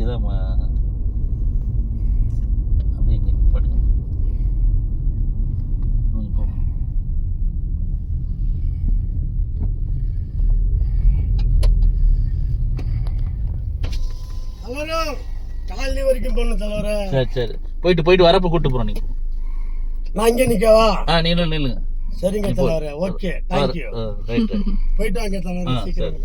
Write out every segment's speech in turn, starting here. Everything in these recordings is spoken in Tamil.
இங்கே தான் அப்படியே இங்கே படுங்க கொஞ்சம் போங்க. தலைவரும் காலனி வரைக்கும் போகணும் தலைவர. சரி சரி. போயிட்டு போயிட்டு வரப்போ கூட்டு போகிறோம் நீங்கள் நான் இங்கே நிற்கவா ஆ நீங்களும் நில்லுங்க சரிங்க. தலைவர ஓகே. தேங்க்யூ போயிட்டு வாங்க ஆ, தலைவர் சீக்கிரம்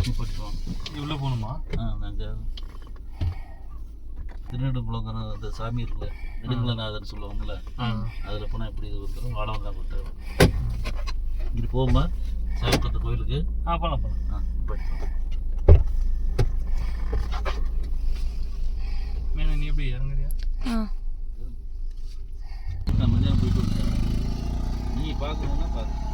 வாங்க உள்ளே போகணுமா? ஆ நாங்கள் திருநெடுங்குளங்கிற அந்த சாமி இருக்குல்ல நெடுங்குலநாதர் சொல்லுவாங்கல்ல அதில் போனால் எப்படி இது வந்துடும் வாழவன் தான் கொடுத்தாரு இங்கிட்டு போகுமா சாமி கோயிலுக்கு. ஆ போகலாம் போகலாம் ஆ. மேலே நீ எப்படி இறங்குறியா? நான் மதியானம் போயிட்டு நீ பார்க்கணுன்னா பார்க்க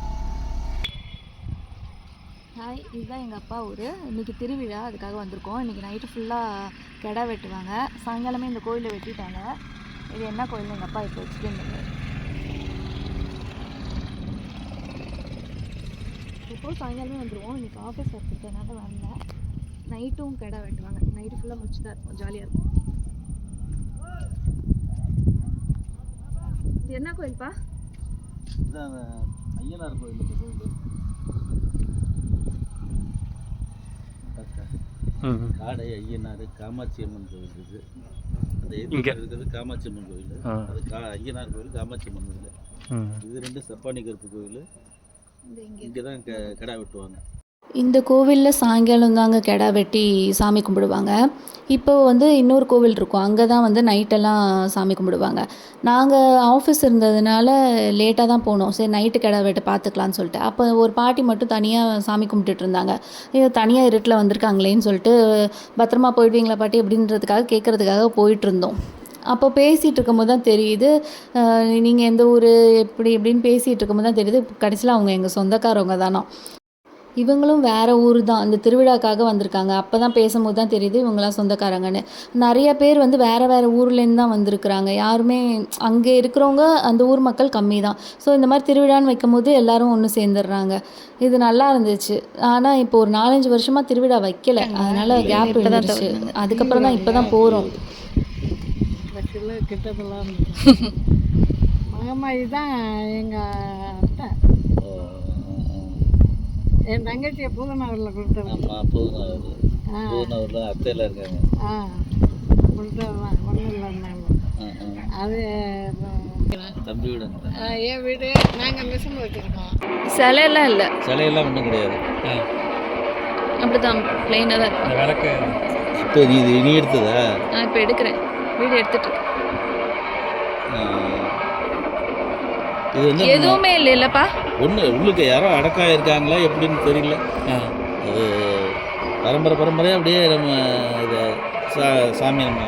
ஹாய் இதுதான் எங்கள் அப்பா ஊர். இன்றைக்கி திருவிழா அதுக்காக வந்திருக்கோம். இன்றைக்கி நைட்டு ஃபுல்லாக கிடா வெட்டுவாங்க. சாயங்காலமே இந்த கோயிலை வெட்டிட்டாங்க. இது என்ன கோயில் எங்கள் அப்பா இப்போ எக்ஸ்பிளைன் பண்ணுவார். இப்போ சாயங்காலமே வந்துடுவோம் இன்றைக்கி ஆஃபீஸ் வச்சுருக்கனால வரல. நைட்டும் கிடா வெட்டுவாங்க. நைட்டு ஃபுல்லாக முடிச்சு தான் இருக்கும் ஜாலியாக இருக்கும். இது என்ன கோயில்ப்பா? இதான் ஐயனார் கோயில் இந்த கோயில் காடை ஐயனார் காமாட்சி அம்மன் கோயில் இருக்குது. அந்த எதிர்க்க இருக்கிறது காமாட்சி அம்மன் கோயில் அது கா ஐயனார் கோயில் காமாட்சி அம்மன் கோயில் இது ரெண்டு சப்பானி கருப்பு கோயில் இங்கே இங்கே தான் க கடா வெட்டுவாங்க. இந்த கோவிலில் சாயங்காலம் தாங்க கெடா வெட்டி சாமி கும்பிடுவாங்க. இப்போ வந்து இன்னொரு கோவில் இருக்கும். அங்கே தான் வந்து நைட்டெல்லாம் சாமி கும்பிடுவாங்க. நாங்கள் ஆஃபீஸ் இருந்ததுனால லேட்டாக தான் போனோம். சரி நைட்டு கிடா வெட்ட பார்த்துக்கலான்னு சொல்லிட்டு. அப்போ ஒரு பாட்டி மட்டும் தனியாக சாமி கும்பிட்டுட்டு இருந்தாங்க. ஐயோ தனியாக இருட்டில் வந்திருக்காங்களேன்னு சொல்லிட்டு பத்திரமா போயிடுவீங்களா பாட்டி? அப்படின்றதுக்காக கேட்குறதுக்காக போயிட்டு இருந்தோம். அப்போ பேசிகிட்டு இருக்கும்போது தான் தெரியுது நீங்கள் எந்த ஊர் எப்படி எப்படின்னு பேசிகிட்டு இருக்கும்போது தான் தெரியுது. கடைசியில் அவங்க எங்கள் சொந்தக்காரவங்க தானோ இவங்களும் வேற ஊர் தான். அந்த திருவிழாக்காக வந்திருக்காங்க. அப்போ தான் பேசும்போது தான் தெரியுது இவங்களாம் சொந்தக்காரங்கன்னு. நிறைய பேர் வந்து வேற வேற ஊர்லேருந்து தான் வந்திருக்கிறாங்க. யாருமே அங்கே இருக்கிறவங்க அந்த ஊர் மக்கள் கம்மி தான். ஸோ இந்த மாதிரி திருவிழான்னு வைக்கும்போது எல்லாரும் ஒன்று சேர்ந்துடுறாங்க. இது நல்லா இருந்துச்சு. ஆனால் இப்போ ஒரு நாலஞ்சு வருஷமாக திருவிழா வைக்கல. அதனால கேப் இருந்துச்சு. அதுக்கப்புறம் தான் இப்போ தான் போகிறோம் பஸ்ஸில் கிட்டத்தெல்லாம் மகமாயி தான் எங்கள் என் தங்கச்சியை பூதநகரில் கொடுத்தது ஆமாம் புதுநகர் புதுநகரில் அத்தையில் இருக்காங்க. ஆ கொடுத்தது தான் ஒன்றும் இல்லைன்னாங்க. அது தம்பி வீடுங்க ஆ, என் வீடு. நாங்கள் மிஷின் வச்சுருக்கோம். சிலையெல்லாம் இல்லை. சிலையெல்லாம் ஒன்றும் கிடையாது. அப்படி தான் பிளெயினாக தான் இருக்கும் விளக்கு. இப்போ நீ இது நீ எடுத்ததா? நான் இப்போ எடுக்கிறேன். வீடியோ எடுத்துட்டு இருக்கேன். இது வந்து எதுவுமே இல்லை இல்லைப்பா ஒன்று உள்ளுக்கு யாரோ அடக்கம் இருக்காங்களா எப்படின்னு தெரியல. அது பரம்பரை பரம்பரையாக அப்படியே நம்ம இதை சா சாமி நம்ம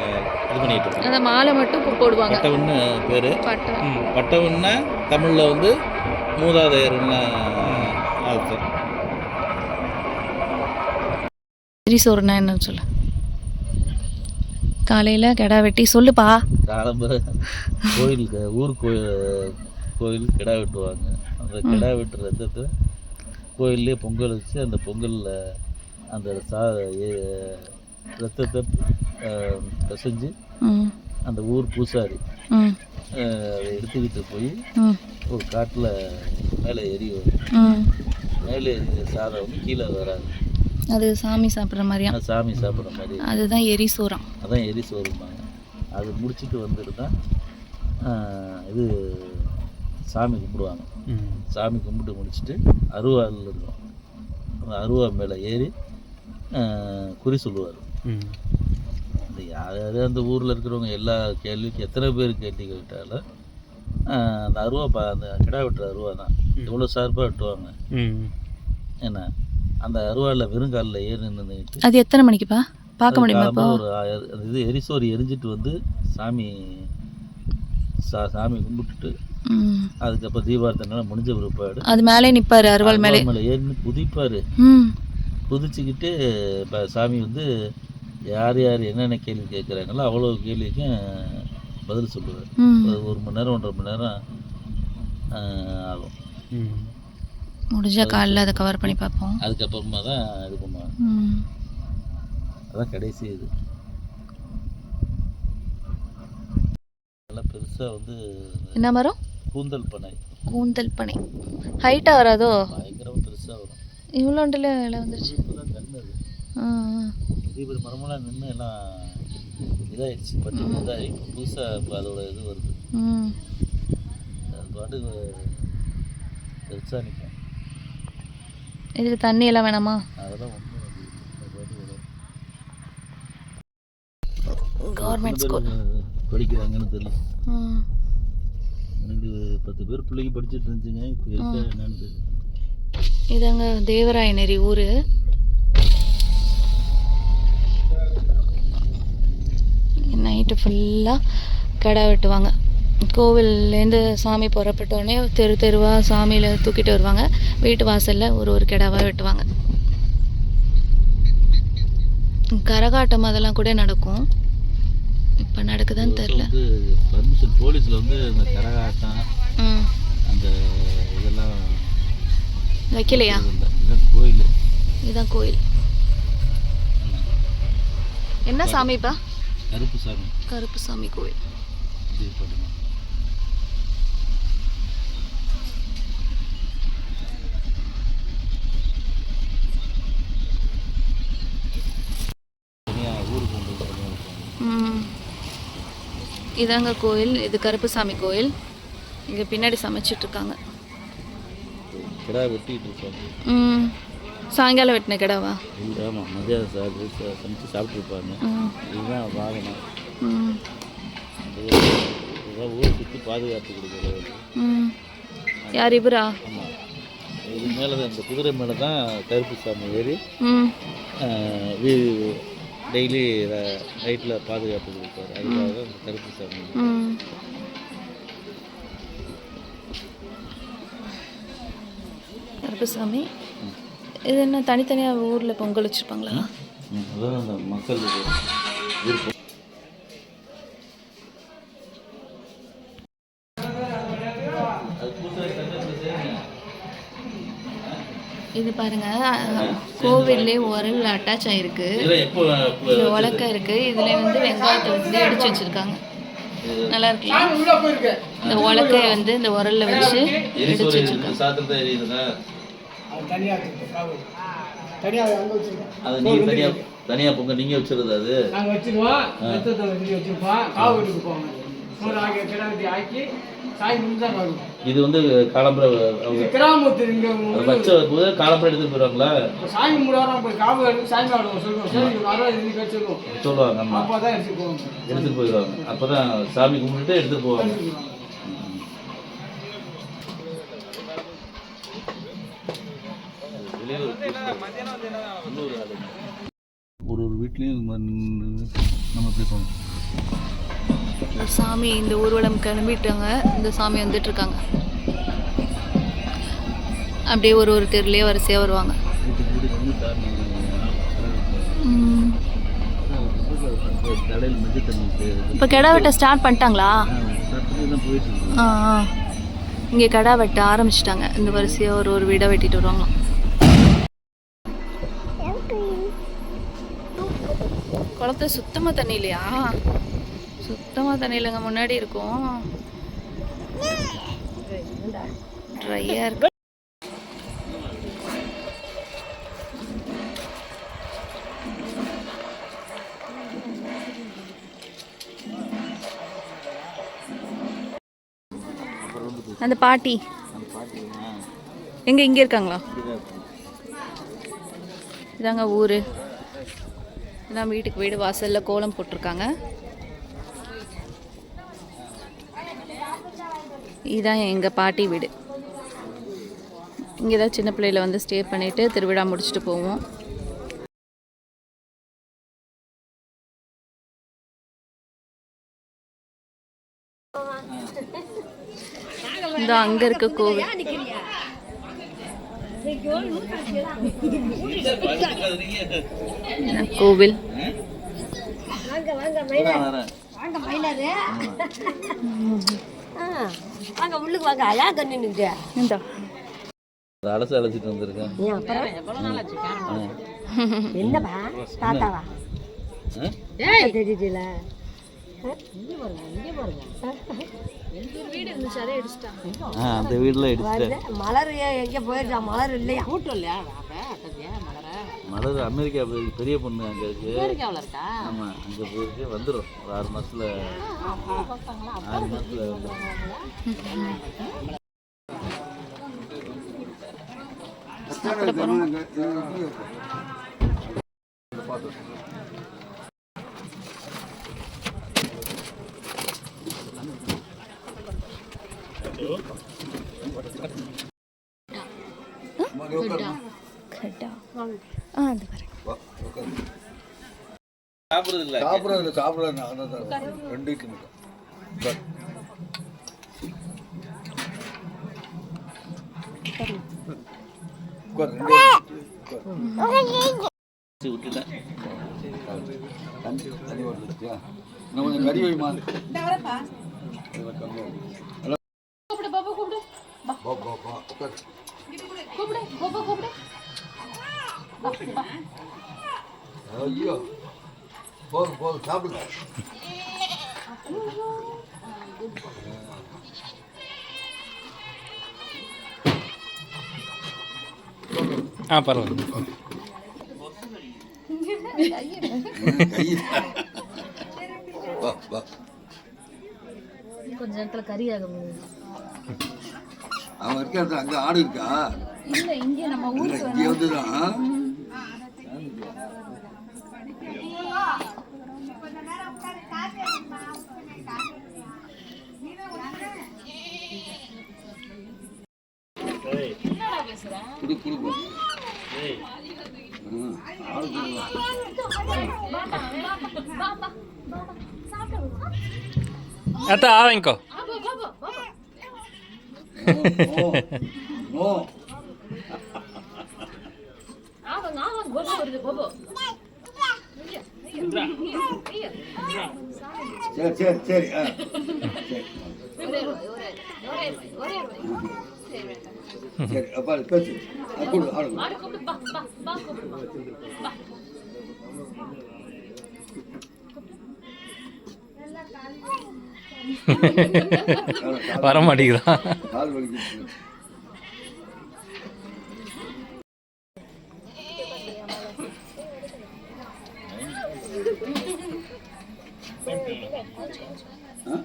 இது பண்ணிட்டு இருக்கோம். அந்த மாலை மட்டும் போடுவாங்க. பட்டவன்னு பேர். பட்டை. பட்டவன்னா தமிழில் வந்து மூதாதையர்னு அர்த்தம். திரிசோறுனா என்னன்னு சொல்லு. காலையில் கெடா வெட்டி சொல்லுப்பா. காலம்பர கோயிலுக்கு ஊர் கோயில் கோயில் கிடா வெட்டுவாங்க. அந்த கிடா வெட்டுற ரத்தத்தை கோயிலே பொங்கல் வச்சு அந்த பொங்கலில் அந்த சா ரத்தத்தை பிசைஞ்சு அந்த ஊர் பூசாரி அதை எடுத்துக்கிட்டு போய் ஒரு காட்டில் மேலே எரி வரும். மேலே எரிஞ்ச சாதம் வந்து கீழே வராது. அது சாமி சாப்பிட்ற மாதிரியா? சாமி சாப்பிட்ற மாதிரி. அதுதான் எரிசோரம் அதான் எரி சோறும்பாங்க. அது முடிச்சிட்டு வந்துட்டு தான் இது சாமி கும்பிடுவாங்க. சாமி கும்பிட்டு முடிச்சுட்டு அருவாள் இருக்கும். அந்த அருவா மேலே ஏறி குறி சொல்லுவார். அந்த யார் யார் அந்த ஊரில் இருக்கிறவங்க எல்லா கேள்விக்கும் எத்தனை பேர் கேள்வி கேட்டாலும் அந்த அருவா பா அந்த கிடா வெட்டுற அருவா தான். எவ்வளோ ஷார்ப்பாக வெட்டுவாங்க. என்ன? அந்த அருவாவில் வெறுங்காலில் ஏறி நின்றுக்கிட்டு அது எத்தனை மணிக்குப்பா? பார்க்க முடியுமா ஒரு இது எரிசோறு எரிஞ்சிட்டு வந்து சாமி சா சாமி கும்பிட்டுட்டு அதுக்கப்புறம் தீபாரத்தனால முடிஞ்ச பிற்பாடு. அது மேலே நிற்பாரு அருவாள் மேலே. மேலே ஏறி குதிப்பார். ம். குதிச்சுக்கிட்டு இப்போ சாமி வந்து யார் யார் என்னென்ன கேள்வி கேட்குறாங்களோ அவ்வளோ கேள்விக்கும் பதில் சொல்லுவார். ஒரு ஒரு மணி நேரம் ஒன்றரை மணி நேரம் ஆகும். முடிஞ்சால் காலைல அதை கவர் பண்ணி பார்ப்போம். அதுக்கப்புறமா தான் இது பண்ணுவாங்க. அதான் கடைசி இது நல்லா பெருசாக வந்து என்ன மரம்? கூந்தல் பனை கூந்தல் பனை ஹைட்டாக வராதோ? பயங்கரமாக பெருசாக வரும். இவ்வளோண்டில் இலை வந்துருச்சு. பெரிய பெரிய மரமெல்லாம் நின்று எல்லாம் இதாகிடுச்சு பட்டு இதாகி புதுசாக இப்போ அதோட இது வருது. அது பாட்டுக்கு பெருசாக நிற்கும் இதுக்கு தண்ணி எல்லாம் வேணாமா? அதெல்லாம் ஒன்றும். கவர்மெண்ட் ஸ்கூல் படிக்கிறாங்கன்னு தெரியல. எனக்கு பத்து பேர் பிள்ளைங்க படிச்சுட்டு இருந்துச்சுங்க இப்போ இருக்கா என்னன்னு தெரியல. இதாங்க தேவராயநேரி ஊர். நைட்டு ஃபுல்லாக கடை வெட்டுவாங்க. கோவில்லேருந்து சாமி புறப்பட்டோடனே தெரு தெருவாக சாமியில் தூக்கிட்டு வருவாங்க. வீட்டு வாசலில் ஒரு ஒரு கிடாவாக வெட்டுவாங்க. கரகாட்டம் அதெல்லாம் கூட நடக்கும். இப்போ நடக்குதான்னு தெரில வந்து பர்மிஷன் போலீஸில் வந்து இந்த கரகாட்டம் அந்த இதெல்லாம் வைக்கலையா? கோயில். இதுதான் கோயில். என்ன சாமிப்பா கருப்பு சாமி. கருப்பு சாமி கோயில் இது பண்ணுங்க தனியாக ஊருக்கு கொண்டு வந்து தனியாக வைப்பாங்க. ம். இதாங்க கோயில் இது கருப்புசாமி கோயில். இங்கே பின்னாடி சமைச்சிட்டு இருக்காங்க கிடா வெட்டிட்டு இருப்பாங்க ம். சாயங்காலம் வெட்டின கிடாவா? இல்லை ஆமாம் மதியானம் சமைச்சு சாப்பிட்ருப்பாங்க. இதுதான் வாகனம். இதுதான் ஊர் சுற்றி பாதுகாத்து கொடுக்குறது. யார் இவரா? ஆமாம் இது மேலே தான் இந்த குதிரை மேலே தான் கருப்பு சாமி ஏறி டெய்லி நைட்டில் பாதுகாப்பு கொடுப்பாரு. அதுக்காக தான் கருப்பு சாமி. கருப்புசாமி இது என்ன தனித்தனியாக ஊரில் பொங்கல் வச்சுருப்பாங்களா? அதான் அந்த மக்கள் விருப்பம் இது பாருங்க கோவில்லே உரல் அட்டாச் எப்போ இது உலக்க இருக்கு. இதுல வந்து வெங்காயத்தை வந்து அடிச்சு வச்சிருக்காங்க. நல்லா போயிருக்கு இந்த உலக்கைய வந்து இந்த உரல்ல வச்சு எரிசோறு வச்சிருக்காங்க. தனியா இருக்கு காவு தனியா அங்க வச்சிருக்கோம். அது நீங்க தனியா தனியா பொங்க நீங்க வச்சிருது அது? நாங்க வச்சிருவோம். காவு வீட்டுக்கு போவோம். ஆக்கி இது வந்து அது வச்ச போது காலம்பரை எடுத்துட்டு போயிடுவாங்களா? சாமி மூடாரம் போய் காவு எடுத்து சாமி ஆடுவோம் சொல்லுவோம் சரி வர இன்னைக்கு வச்சிருவோம் சொல்லுவாங்க அம்மா அப்போ தான் எடுத்துட்டு போயிடுவாங்க. அப்பதான் சாமி கும்பிட்டுட்டு எடுத்துட்டு போவாங்க. ஒரு ஒரு வீட்லேயும் நம்ம எப்படி போகணும் இந்த சாமி இந்த ஊர்வலம் கிளம்பிட்டாங்க. இந்த சாமி வந்துட்டு இருக்காங்க அப்படியே ஒரு ஒரு தெருலயே வரிசையா வருவாங்க. இப்போ கிடா வெட்ட ஸ்டார்ட் பண்ணிட்டாங்களா? ஆ இங்கே கடா வெட்ட ஆரம்பிச்சிட்டாங்க. இந்த வரிசையாக ஒரு ஒரு வீடாக வெட்டிட்டு வருவாங்களாம். குளத்துல சுத்தமாக தண்ணி இல்லையா? சுத்தமாக தண்ணி இல்லைங்க முன்னாடி இருக்கும். ட்ரையாக இருக்கு. அந்த பாட்டி. எங்க இங்கே இருக்காங்களா? இதாங்க ஊர். நம்ம வீட்டுக்கு வீடு வாசலில் கோலம் போட்டிருக்காங்க. இதுதான் எங்கள் பாட்டி வீடு. இங்கே தான் சின்ன பிள்ளையில வந்து ஸ்டே பண்ணிவிட்டு திருவிழா முடிச்சுட்டு போவோம். இந்த அங்கே இருக்க கோவில். கோவில்? வாங்க உள்ளுக்கு வாங்க. அழகா நின்றுட்டு இந்த அலசி அழைச்சிட்டு வந்திருக்கேன். என்னப்பா? தாத்தாவா? தெரியல அந்த மலர் எங்கே போயிருச்சா? மலர் இல்லையா? மலர்? அமெரிக்கா போயிருக்கு பெரிய பொண்ணு அங்கே இருக்கு ஆமாம் அங்கே போயிருக்கு வந்துடும் ஒரு ஆறு மாதத்தில் ஆறு மாதத்தில் வந்துடும் சாப்பிட்றது இல்லை சாப்பிட்றது சாப்பிட ரெண்டு இட்லி மட்டும் உட்கார். உட்கார், ரெண்டே இட்லி, உட்கார். விட்டுட்டேன். இன்னும் கொஞ்சம் கறி வைமா. இதெல்லாம் கம்மியா இருக்கு. எல்லாம் பா, பா, பா, உட்கார். ஐயோ. போதும் போதும் சாப்பிடுங்க. ஆ பரவாயில்ல. கொஞ்ச நேரத்தில் கறி ஆகும் அவன் இருக்கிறது அங்க ஆடு இருக்கா? இல்லை இங்கே நம்ம இல்ல இங்க வந்துதான். குடு குடு போ. ம், ஆடு குடுவா. அத்தா ஆ வாங்கிக்கோ நோ, நோ. சரி சரி சரி ஆ சரி அப்பா பேசு. வர மாட்டேங்குதா கால் வலிக்குது ஆ?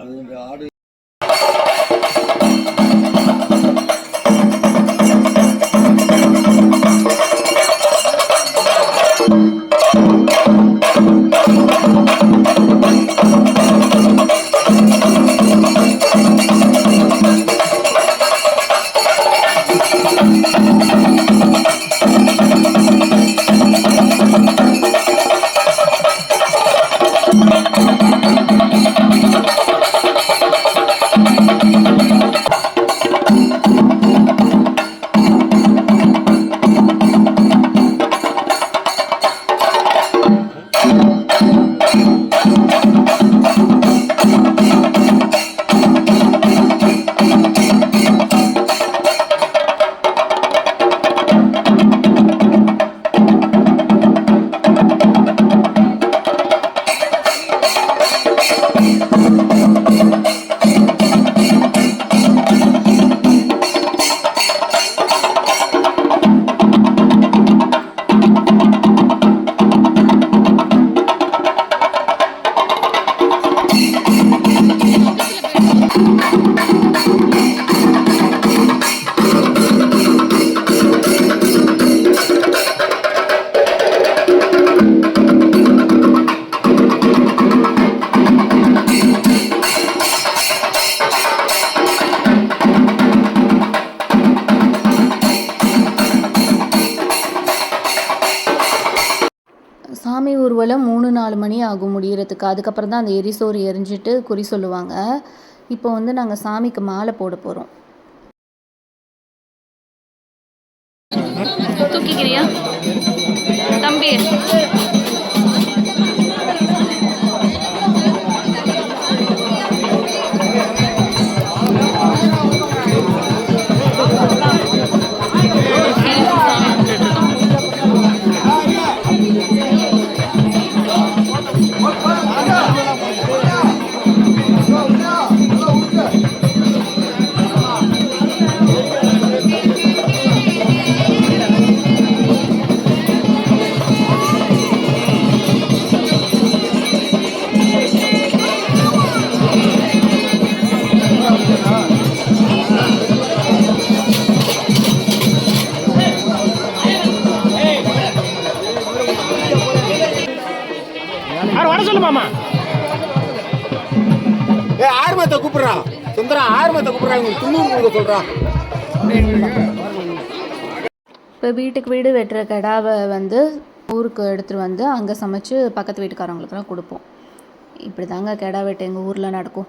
அது ஆடு சாமி ஊர்வலம் மூணு நாலு மணி ஆகும் முடியறதுக்கு. அதுக்கப்புறம் தான் அந்த எரிசோறு எரிஞ்சிட்டு குறி சொல்லுவாங்க. இப்போ வந்து நாங்கள் சாமிக்கு மாலை போட போகிறோம் தூக்கிக்கிறியா? தம்பி. துண்ணூறு கொடுக்க இப்போ வீட்டுக்கு வீடு வெட்டுற கிடாவை வந்து ஊருக்கு எடுத்துகிட்டு வந்து அங்கே சமைச்சு பக்கத்து வீட்டுக்காரங்களுக்குலாம் கொடுப்போம். இப்படி தாங்க கிடா வெட்டு எங்கள் ஊரில் நடக்கும்.